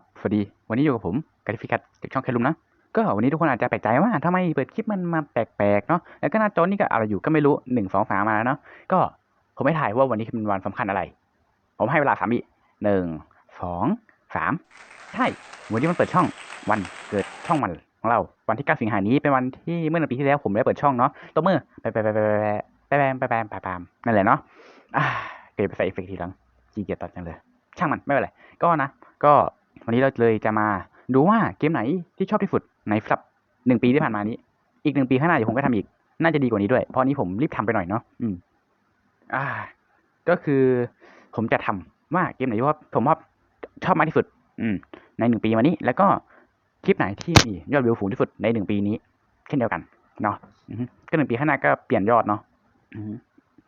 ครับสวัสดี วันนี้อยู่กับผมกาลิฟิกัสจากช่องแคลุมนะ ก็วันนี้ทุกคนอาจจะแปลกใจว่าทำไมเปิดคลิปมันมาแปลกๆเนาะ แล้วก็หน้าจอนี่ก็อะไรอยู่ก็ไม่รู้หนึ่งสองสามมาแล้วเนาะ ก็ผมไม่ถ่ายว่าวันนี้เป็นวันสำคัญอะไร ผมให้เวลาสามวิหนึ่งสองสามใช่ วันนี้มันเปิดช่องวันเกิดช่องมันของเรา วันที่ 9 สิงหานี้เป็นวันที่เมื่อหนึ่งปีที่แล้วผมได้เปิดช่องเนาะตัวมือไปไปไปไปไปไปไปไปไปไปไปนั่นแหละเนาะเก็บไปใส่เอฟเฟกต์ทีหลังจีเกียจตัดจังเลย ช่างมันไม่เป็นไร ก็นะ ก็ วันนี้เราเลยจะมาดูว่าเกมไหนที่ชอบที่สุดในสัปหนึ่งปีที่ผ่านมานี้ อีกหนึ่งปีข้างหน้าเดี๋ยวผมก็ทำอีก น่าจะดีกว่านี้ด้วย เพราะนี้ผมรีบทำไปหน่อยเนาะอืม อ่า ก็คือผมจะทำว่าเกมไหนที่ว่าผมว่าชอบมากที่สุด อืม ในหนึ่งปีมานี้ แล้วก็คลิปไหนที่มียอดวิวสูงที่สุดในหนึ่งปีนี้ เช่นเดียวกันเนาะก็หนึ่งปีข้างหน้าก็เปลี่ยนยอดเนาะอือ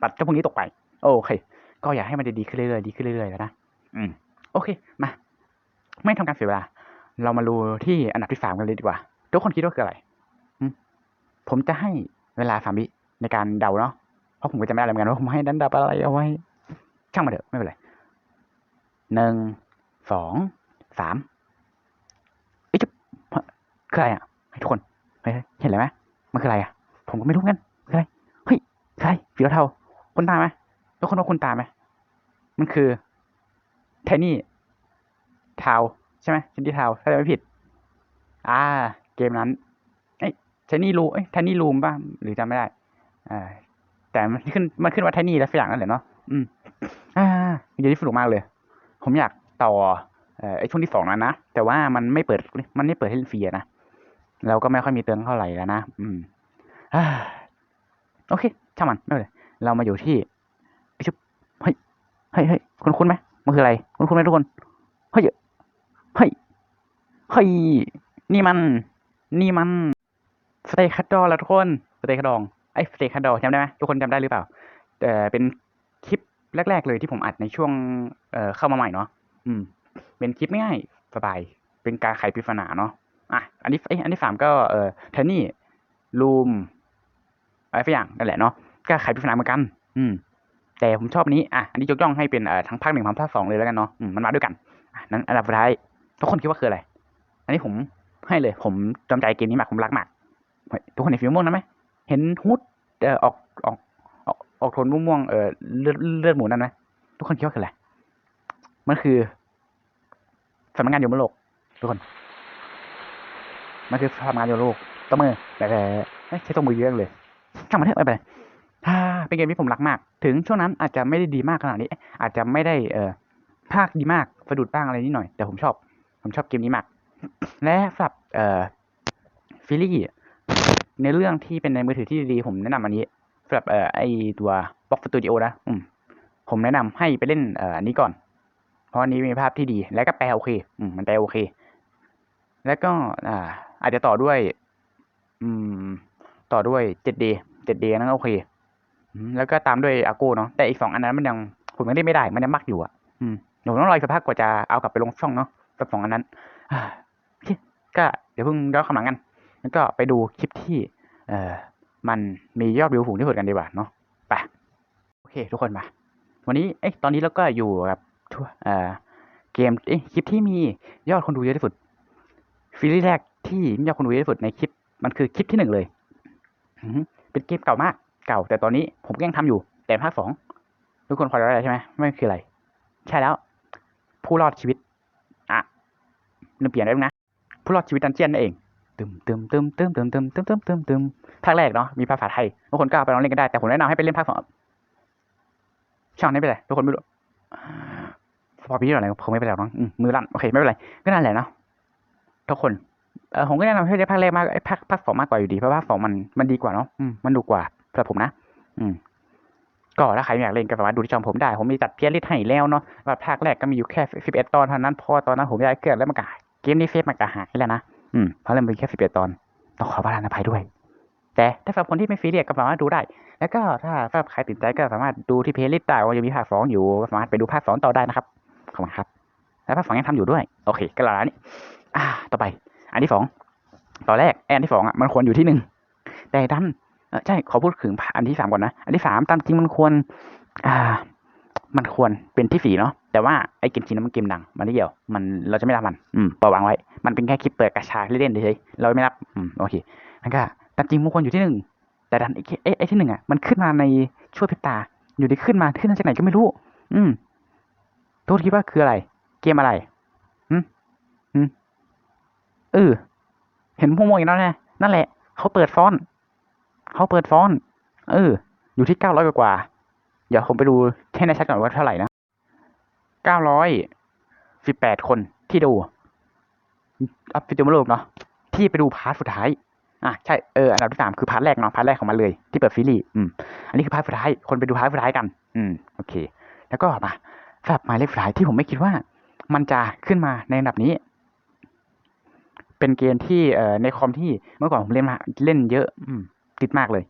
ปัดเจ้าพวกนี้ตกไป โอเค ก็อยากให้มันดีขึ้นเรื่อยๆดีขึ้นเรื่อยๆแล้วนะ อืม โอเค มา ไม่ทำการเสียเวลา เรามาดูที่อันดับที่สามกันเลยดีกว่า ทุกคนคิดว่าคืออะไร ผมจะให้เวลาสามวิในการเดาเนาะ เพราะผมก็จะไม่ได้อะไรเหมือนกันว่าผมให้ดันดับอะไรเอาไว้ ช่างมาเถอะไม่เป็นไรหนึ่ง สอง สามเอ้ยจะคืออะไรอะให้ทุกคน เห็นอะไรไหมมันคืออะไรอะ ผมก็ไม่รู้เหมือนกันคืออะไร เฮ้ยคืออะไรสีเทาๆคนตาไหมทุกคนว่าคนตาไหมมันคือไทนี่ ทาวใช่ไหมเชนดี้ทาวถ้าจำไม่ผิด อ่า เกมนั้น เอ้ยไทนนี่รูเอ้ยไทนี่รูมป่ะหรือจำไม่ได้อ่าแต่มันขึ้นมันขึ้นว่าไทนี่แล้วอย่างนั่นแหละเนาะอืม อ่าเกมที่สนุกมากเลย ผมอยากต่อเอ่อไอช่วงที่สองนั้นนะ แต่ว่ามันไม่เปิดมันไม่เปิดให้เล่นฟรีนะเราก็ไม่ค่อยมีเตือนเท่าไหร่แล้วนะอืมอ่าโอเคช่างมันไม่เป็นไรเรามาอยู่ที่ไอชุบเฮ้ยเฮ้ยเฮ้ยคุณคุณไหมมันคืออะไร คุณคุณไหมทุกคนเฮ้ย เฮ้ย เฮ้ย นี่มัน นี่มันสเตคัดดอแล้วทุกคนสเตคัดดองไอ้สเตคัดดอจำได้ไหมทุกคนจำได้หรือเปล่าแต่เป็นคลิปแรก ๆ เลยที่ผมอัดในช่วงเอ่อเข้ามาใหม่เนาะอืม เป็นคลิปง่ายสบาย เป็นการไขปริศนาเนาะอะอันนี้เอ้อันที่สามก็เอ่อเทนนี่ลูมอะไรสักอย่างนั่นแหละเนาะก็ไขปริศนาเหมือนกัน อืม แต่ผมชอบนี้อะอันนี้ยกย่องให้เป็นเอ่อทั้งภาคหนึ่งทั้งภาคสองเลยแล้วกันเนาะอืมมันมาด้วยกันอะนั้นอันดับสุดท้าย ทุกคนคิดว่าคืออะไร อันนี้ผมให้เลย ผมจำใจเกมนี้มาก ผมรักมาก ทุกคนเห็นฟิลม่วงนั้นไหม เห็นฮุดเอ่อออกออกออกออกโทนม่วงเอ่อเลือดเลือดหมูนั่นไหมทุกคนคิดว่าคืออะไร มันคือสำนักงานโยมโลก ทุกคน มันคือสำนักงานโยมโลกตัวมือแต่แต่ใช่ตัวมือเยอะเลยช่างมันเถอะไม่เป็นไรถ้าเป็นเกมที่ผมรักมาก ถึงช่วงนั้นอาจจะไม่ได้ดีมากขนาดนี้ อาจจะไม่ได้เอ่อภาคดีมากสะดุดบ้างอะไรนิดหน่อย แต่ผมชอบ ผมชอบเกมนี้มาก และสำหรับเอ่อฟิลี่ในเรื่องที่เป็นในมือถือที่ดีผมแนะนำอันนี้สำหรับเอ่อไอตัว Box Studio นะอืมผมแนะนำให้ไปเล่นเอ่ออันนี้ก่อน เพราะอันนี้มีภาพที่ดี และก็แปลโอเค อืมมันแปลโอเค แล้วก็อ่า อาจจะต่อด้วย อืม ต่อด้วย 7D 7D นั่นก็โอเคแล้วก็ตามด้วยอากูเนาะแต่อีกสองอันนั้นมันยังผมยังได้ไม่ได้ มันยังมักอยู่อะ อืมผมต้องรออีกสักพักกว่าจะเอากลับไปลงช่องเนาะับสองอันนั้นโอเคก็เดี๋ยวเพิ่งย้อนคำหลังกัน แล้วก็ไปดูคลิปที่ เออมันมียอดวิวสูงที่สุดกันดีกว่าเนาะไปโอเค ทุกคนมา วันนี้เอ้ตอนนี้เราก็อยู่กับทั่วเอ่อเกมเอ้คลิปที่มียอดคนดูเยอะที่สุดซีรีส์แรกที่มียอดคนดูเยอะที่สุดในคลิป มันคือคลิปที่หนึ่งเลยเป็นเกมเก่ามาก เก่า แต่ตอนนี้ผมก็ยังทำอยู่ แต่ภาคสองทุกคนพอจะได้ใช่ไหมไม่คืออะไร ใช่แล้ว ผู้รอดชีวิต เปลี่ยนได้นะผู้รอดชีวิตดันเจียนนั่นเองตึมตึมตึมตึมตึมตึมตึมตึมตึมตึมภาคแรกเนาะมีภาษาไทยทุกคนก็เอาไปลองเล่นกันได้แต่ผมแนะนำให้ไปเล่นภาคสองช่างนี้ไปเลยทุกคนไม่รู้พอพี่อะไรผมไม่ไปแล้วเนาะอืมมือลั่นโอเคไม่เป็นไรก็นั่นแหละเนาะทุกคนเออผมก็แนะนำให้เล่นภาคแรกมากไอ้ภาคภาคสองมากกว่าอยู่ดีเพราะภาคสองมันมันดีกว่าเนาะมันดูกว่าสำหรับผมนะ อืมก็ถ้าใครอยากเล่นก็สามารถดูที่ช่องผมได้ ผมมีจัดเพียรลิสให้แล้วเนาะว่าภาคแรกก็มีอยู่แค่สิบเอ็ดตอนเท่านั้นพอตอนนั้นผมย้ายเกิดแล้วมันก็หาย เกมนี้เซฟมันก็หายแล้วนะ อืม เพราะมันมีแค่สิบเอ็ดตอน ต้องขอประทานอภัยด้วย แต่ถ้าสำหรับคนที่ไม่ซีเรียสก็สามารถดูได้ แล้วก็ถ้าสำหรับใครติดใจก็สามารถดูที่เพลย์ลิสต์ได้ว่ายังมีภาคสองอยู่ก็สามารถไปดูภาคสองต่อได้นะครับ ขอบคุณครับ แล้วภาคสองยังทำอยู่ด้วย โอเค ก็แล้วนี่อ่า ต่อไป อันที่สองตอนแรกไอ้อันที่สองอะมันควรอยู่ที่หนึ่งแต่ดันเออใช่ขอพูดถึงอันที่สามก่อนนะ อันที่สามตามจริงมันควร อ่า มันควรเป็นที่สี่เนาะแต่ว่าไอ้เกมชินนั้นมันเกมดังมันไม่เกี่ยวมันเราจะไม่รับมันอืมปล่อยวางไว้ มันเป็นแค่คลิปเปิดกระชากเล่นๆเฉยๆเราไม่รับอืมโอเคนั่นก็ตามจริงมันควรอยู่ที่หนึ่งแต่ดันไอ้ไอ้ที่หนึ่งอะมันขึ้นมาในช่วงพริบตา อยู่ดีขึ้นมาขึ้นมาจากไหนก็ไม่รู้ อืมโทษคิดว่าคืออะไร เกมอะไรอืมอืมเออเห็นพวกมองอีกแล้วนะนั่นแหละเขาเปิดฟอนเขาเปิดฟอนเออ อยู่ที่เก้าร้อยกว่า เดี๋ยวผมไปดูให้ในชัดก่อนว่าเท่าไหร่นะเก้าร้อยสิบแปดคนที่ดูอัพฟิจิมโลกเนาะที่ไปดูพาร์ทสุดท้าย อะใช่เอออันดับที่สามคือพาร์ทแรกเนาะพาร์ทแรกของมันเลยที่เปิดซีรีส์อืมอันนี้คือพาร์ทสุดท้ายคนไปดูพาร์ทสุดท้ายกัน อืมโอเค แล้วก็มาสำหรับหมายเลขสุดท้ายที่ผมไม่คิดว่า มันจะขึ้นมาในอันดับนี้ เป็นเกมที่เอ่อในคอมที่เมื่อก่อนผมเล่นมาเล่นเยอะ อืมติดมากเลย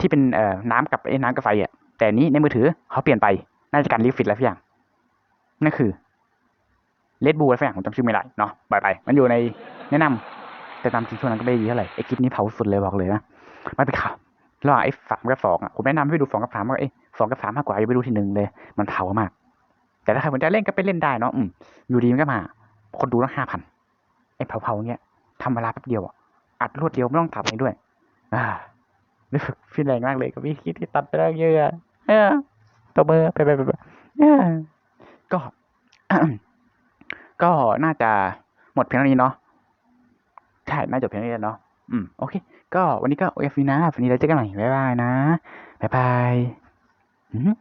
ที่เป็นเอ่อน้ำกับไอ้น้ำกับไฟอะ แต่นี้ในมือถือเขาเปลี่ยนไป น่าจะการรีฟิตแล้วพี่อย่าง นั่นคือเลดบูอะไรสักอย่างผมจำชื่อไม่ได้เนาะไปไป มันอยู่ในแนะนำแต่ตามจริงช่วงนั้นก็ไม่ดีเท่าไหร่ไอคลิปนี้เผาสุดเลยบอกเลยนะมันเป็นข่าวระหว่างไอ้สามกับสองอะผมแนะนำให้ไปดูสองกับสามมากว่าไอ้สองกับสามมากกว่าอย่าไปดูที่หนึ่งเลย มันเผามาก แต่ถ้าใครสนใจเล่นก็ไปเล่นได้เนาะอืมอยู่ดีมันก็มา คนดูตั้งห้าพันไอ้เผาๆเงี้ยทำเวลาแป๊บเดียวอะอัดรวดเดียวไม่ต้องตัดอะไรด้วย อ่ารู้สึกฟินแรงมากเลยกับวิธีที่ตัดไปแล้วเยอะ เออตัวเบอร์ไปไปไปก็ ก็น่าจะหมดเพียงเท่านี้เนาะใช่น่าจบเพียงเท่านี้เนาะอืมโอเค ก็วันนี้ก็โอเอฟนะวันนี้เราเจอกันใหม่บ๊ายบายนะบ๊ายบายอืม